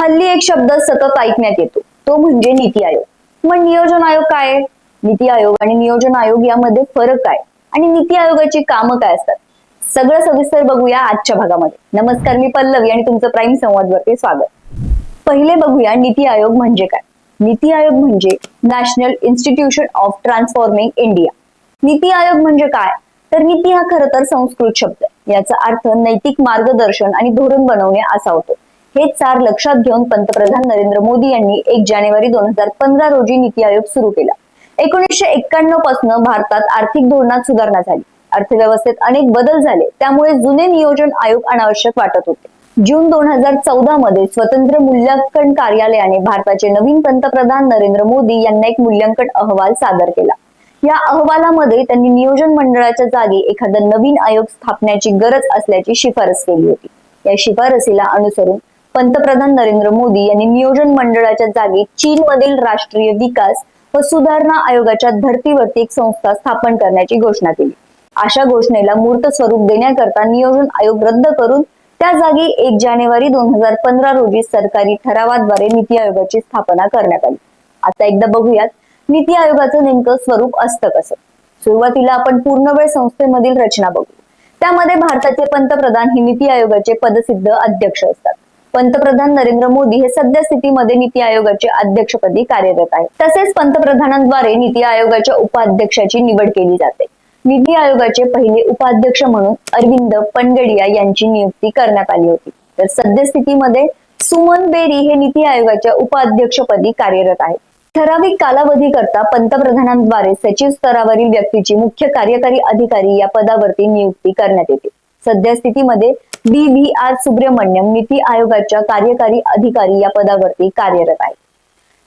हल्ली एक शब्द सतत ऐकण्यात येतो. तो म्हणजे नीती आयोग. मग नियोजन आयोग काय नीती आयोग आणि नियोजन आयोग यामध्ये फरक काय? आणि नीती आयोगाची कामं काय असतात? सगळं सविस्तर बघूया आजच्या भागामध्ये. नमस्कार मी पल्लवी आणि तुमचं प्राईम संवाद स्वागत. पहिले बघूया नीती आयोग म्हणजे काय? नीती आयोग म्हणजे national institution of transforming India. Niti Aayog म्हणजे काय? तर नीती हा खरं तर संस्कृत शब्द याचा अर्थ नैतिक मार्गदर्शन आणि धोरण बनवणे असा होतो. हे चार लक्षात घेऊन पंतप्रधान नरेंद्र मोदी यांनी एक जानेवारी दोन हजार पंधरा रोजी नीती आयोग सुरू केला. एकोणीसशे एक्क्याण्णवपासून भारतात आर्थिक धोरणात सुधारणा झाली. अर्थव्यवस्थेत अनेक बदल झाले. त्यामुळे जुने नियोजन आयोग अनावश्यक वाटत होते. जून दोन हजार चौदा मध्ये स्वतंत्र मूल्यांकन कार्यालयाने भारताचे नवीन पंतप्रधान नरेंद्र मोदी यांना एक मूल्यांकन अहवाल सादर केला. या अहवालामध्ये त्यांनी नियोजन मंडळाच्या जागी एखादा नवीन आयोग स्थापण्याची गरज असल्याची शिफारस केली होती. या शिफारसीला अनुसरून पंतप्रधान नरेंद्र मोदी यांनी नियोजन मंडळाच्या जागी चीन मधील राष्ट्रीय विकास व सुधारणा आयोगाच्या धर्तीवरती एक संस्था स्थापन करण्याची घोषणा केली. अशा घोषणेला मूर्त स्वरूप देण्याकरता नियोजन आयोग रद्द करून त्या जागी एक जानेवारी दोन हजार पंधरा रोजी सरकारी ठरावाद्वारे नीती आयोगाची स्थापना करण्यात आली. आता एकदा बघूयात नीती आयोगाचं नेमकं स्वरूप असतं कसं? सुरुवातीला आपण पूर्णवेळ संस्थेमधील रचना बघू. त्यामध्ये भारताचे पंतप्रधान हे नीती आयोगाचे पदसिद्ध अध्यक्ष असतात. पंतप्रधान नरेंद्र मोदी हे सद्यस्थितीमध्ये नीती आयोगाचे अध्यक्षपदी कार्यरत आहेत. तसेच पंतप्रधानांद्वारे नीती आयोगाच्या उपाध्यक्षाची निवड केली जाते. नीती आयोगाचे पहिले उपाध्यक्ष म्हणून अरविंद पनगडिया यांची नियुक्ती करण्यात आली होती. तर सद्यस्थितीमध्ये सुमन बेरी हे नीती आयोगाच्या उपाध्यक्षपदी कार्यरत आहेत. ठराविक कालावधी करता पंतप्रधानांद्वारे सचिव स्तरावरील व्यक्तीची मुख्य कार्यकारी अधिकारी या पदावरती नियुक्ती करण्यात येते. सद्यस्थितीमध्ये B V R Subrahmanyam Niti आयोगाच्या कार्यकारी अधिकारी या पदावरती कार्यरत आहेत.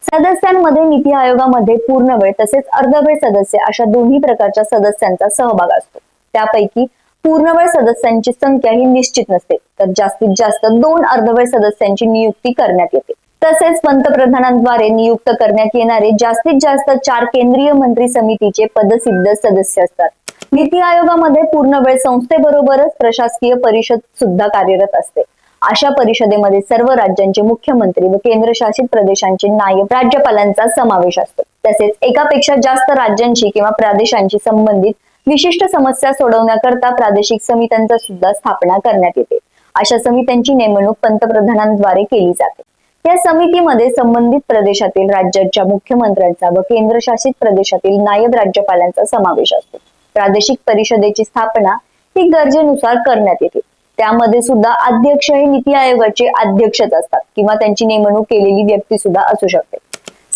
सदस्यांमध्ये नीती आयोगामध्ये पूर्ण वेळ तसेच अर्धवेळ सदस्य अशा दोन्ही प्रकारच्या सदस्यांचा सहभाग असतो. त्यापैकी पूर्णवेळ सदस्यांची संख्या ही निश्चित नसते तर जास्तीत जास्त दोन अर्धवेळ सदस्यांची नियुक्ती करण्यात येते. तसेच पंतप्रधानांद्वारे नियुक्त करण्यात येणारे जास्तीत जास्त चार केंद्रीय मंत्री समितीचे पदसिद्ध सदस्य असतात. नीती आयोगामध्ये पूर्ण वेळ संस्थेबरोबरच प्रशासकीय परिषद सुद्धा कार्यरत असते. अशा परिषदेमध्ये सर्व राज्यांचे मुख्यमंत्री व केंद्रशासित प्रदेशांचे नायब राज्यपालांचा समावेश असतो. तसेच एकापेक्षा जास्त राज्यांशी किंवा प्रदेशांशी संबंधित विशिष्ट समस्या सोडवण्याकरता प्रादेशिक समित्यांचा सुद्धा स्थापना करण्यात येते. अशा समित्यांची नेमणूक पंतप्रधानांद्वारे केली जाते. या समितीमध्ये संबंधित प्रदेशातील राज्याच्या मुख्यमंत्र्यांचा व केंद्रशासित प्रदेशातील नायब राज्यपालांचा समावेश असतो. प्रादेशिक परिषदेची स्थापना ही गरजेनुसार करण्यात येते. त्यामध्ये सुद्धा अध्यक्ष हे नीती आयोगाचे अध्यक्षच असतात किंवा त्यांची नेमणूक केलेली व्यक्ती सुद्धा असू शकते.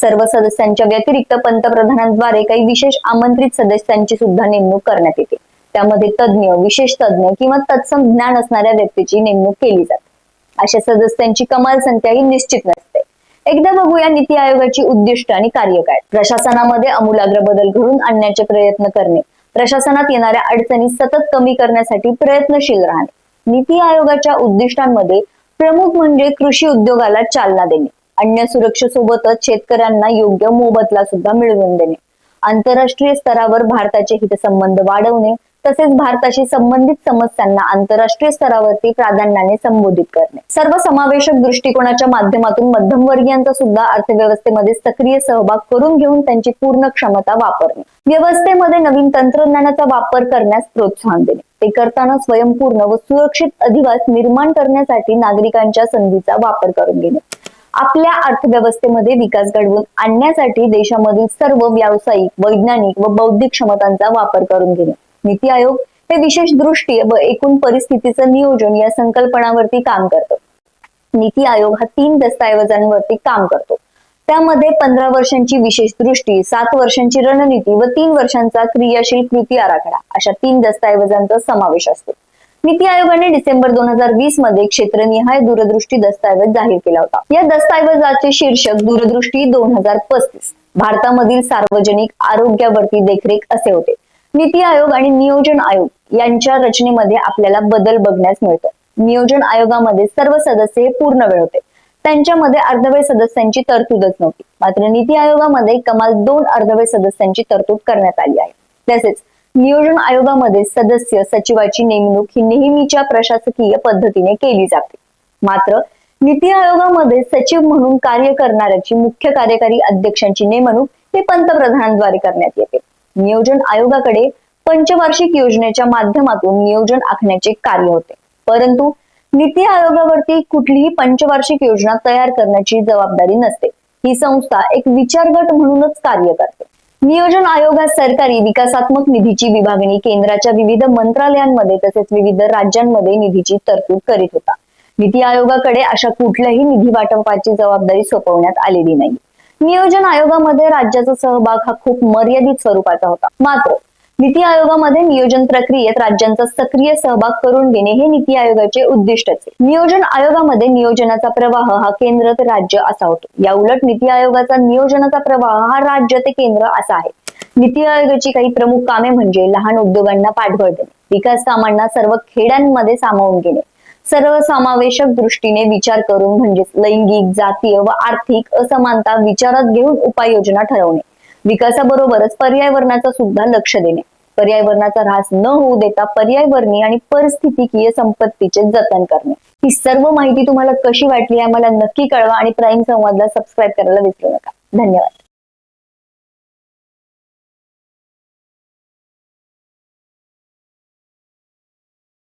सर्व सदस्यांच्या व्यतिरिक्त पंतप्रधानांद्वारे काही विशेष आमंत्रित सदस्यांची सुद्धा नेमणूक करण्यात येते. त्यामध्ये तज्ज्ञ विशेष तज्ज्ञ किंवा तत्सम ज्ञान असणाऱ्या व्यक्तीची नेमणूक केली जाते. अशा सदस्यांची कमाल संख्या ही निश्चित नसते. एकदा बघूया नीती आयोगाची उद्दिष्ट आणि कार्य काय प्रशासनामध्ये आमूलाग्र बदल घडून आणण्याचे प्रयत्न करणे. प्रशासनात येणाऱ्या अडचणी सतत कमी करण्यासाठी प्रयत्नशील राहणे. नीती आयोगाच्या उद्दिष्टांमध्ये प्रमुख म्हणजे कृषी उद्योगाला चालना देणे. अन्य सुरक्षेसोबतच शेतकऱ्यांना योग्य मोबदला सुद्धा मिळवून देणे. आंतरराष्ट्रीय स्तरावर भारताचे हितसंबंध वाढवणे. तसेच भारताशी संबंधित समस्यांना आंतरराष्ट्रीय स्तरावरती प्राधान्याने संबोधित करणे. सर्व समावेशक दृष्टिकोनाच्या माध्यमातून मध्यमवर्गीयांचा सुद्धा अर्थव्यवस्थेमध्ये सक्रिय सहभाग करून घेऊन त्यांची पूर्ण क्षमता वापरणे. व्यवस्थेमध्ये नवीन तंत्रज्ञानाचा वापर करण्यास प्रोत्साहन देणे. ते करताना स्वयंपूर्ण व सुरक्षित अधिवास निर्माण करण्यासाठी नागरिकांच्या संधीचा वापर करून घेणे. आपल्या अर्थव्यवस्थेमध्ये विकास घडवून आणण्यासाठी देशामधील सर्व व्यावसायिक वैज्ञानिक व बौद्धिक क्षमतांचा वापर करून घेणे. नीती आयोग हे विशेष दृष्टी व एकूण परिस्थितीचं नियोजन या संकल्पनावरती काम करतो. नीती आयोग हा तीन दस्तऐवजांवरती काम करतो. त्यामध्ये पंधरा वर्षांची विशेष दृष्टी सात वर्षांची रणनीती व तीन वर्षांचा क्रियाशील कृती आराखडा अशा तीन दस्तऐवजांचा समावेश असतो. नीती आयोगाने डिसेंबर दोन हजार वीसमध्ये क्षेत्रनिहाय दूरदृष्टी दस्तऐवज जाहीर केला होता. या दस्तऐवजाचे शीर्षक दूरदृष्टी दोन हजार पस्तीस भारतामधील सार्वजनिक आरोग्यावरती देखरेख असे होते. नीती आयोग आणि नियोजन आयोग यांच्या रचनेमध्ये आपल्याला बदल बघण्यास मिळतो. नियोजन आयोगामध्ये सर्व सदस्य हे पूर्ण वेळ होते. त्यांच्यामध्ये अर्धवेळ सदस्यांची तरतूदच नव्हती. मात्र नीती आयोगामध्ये कमाल दोन अर्धवेळ सदस्यांची तरतूद करण्यात आली आहे. तसेच नियोजन आयोगामध्ये सदस्य सचिवाची नेमणूक ही नेहमीच्या प्रशासकीय पद्धतीने केली जाते. मात्र नीती आयोगामध्ये सचिव म्हणून कार्य करणाऱ्याची मुख्य कार्यकारी अध्यक्षांची नेमणूक हे पंतप्रधानांद्वारे करण्यात येते. नियोजन आयोगाकडे पंचवार्षिक योजनेच्या माध्यमातून नियोजन आखण्याचे कार्य होते. परंतु नीती आयोगावरती कुठलीही पंचवार्षिक योजना तयार करण्याची जबाबदारी नसते. ही संस्था एक विचारगट म्हणूनच कार्य करते. नियोजन आयोगात सरकारी विकासात्मक निधीची विभागणी केंद्राच्या विविध मंत्रालयांमध्ये तसेच विविध राज्यांमध्ये निधीची तरतूद करीत होता. नीती आयोगाकडे अशा कुठल्याही निधी वाटपाची जबाबदारी सोपवण्यात आलेली नाही. नियोजन आयोगामध्ये राज्याचा सहभाग हा खूप मर्यादित स्वरूपाचा होता. मात्र नीती आयोगामध्ये नियोजन प्रक्रियेत राज्यांचा सक्रिय सहभाग करून घेणे हे नीती आयोगाचे उद्दिष्टच आहे. नियोजन आयोगामध्ये नियोजनाचा प्रवाह हा केंद्र ते राज्य असा होतो. या उलट नीती आयोगाचा नियोजनाचा प्रवाह हा राज्य ते केंद्र असा आहे. नीती आयोगाची काही प्रमुख कामे म्हणजे लहान उद्योगांना पाठबळ देणे विकास कामांना सर्व खेड्यांमध्ये सामावून घेणे सर्वसमावेशक दृष्टीने विचार करून म्हणजेच लैंगिक जातीय व आर्थिक असमानता विचारात घेऊन उपाययोजना ठरवणे. विकासाबरोबरच पर्यावरणाचा सुद्धा लक्ष देणे. पर्यावरणाचा ऱ्हास न होऊ देता पर्यावरणीय आणि परिस्थितिकीय संपत्तीचे जतन करणे. ही सर्व माहिती तुम्हाला कशी वाटली आम्हाला नक्की कळवा आणि प्राईम संवादला सबस्क्राईब करायला विसरू नका. धन्यवाद.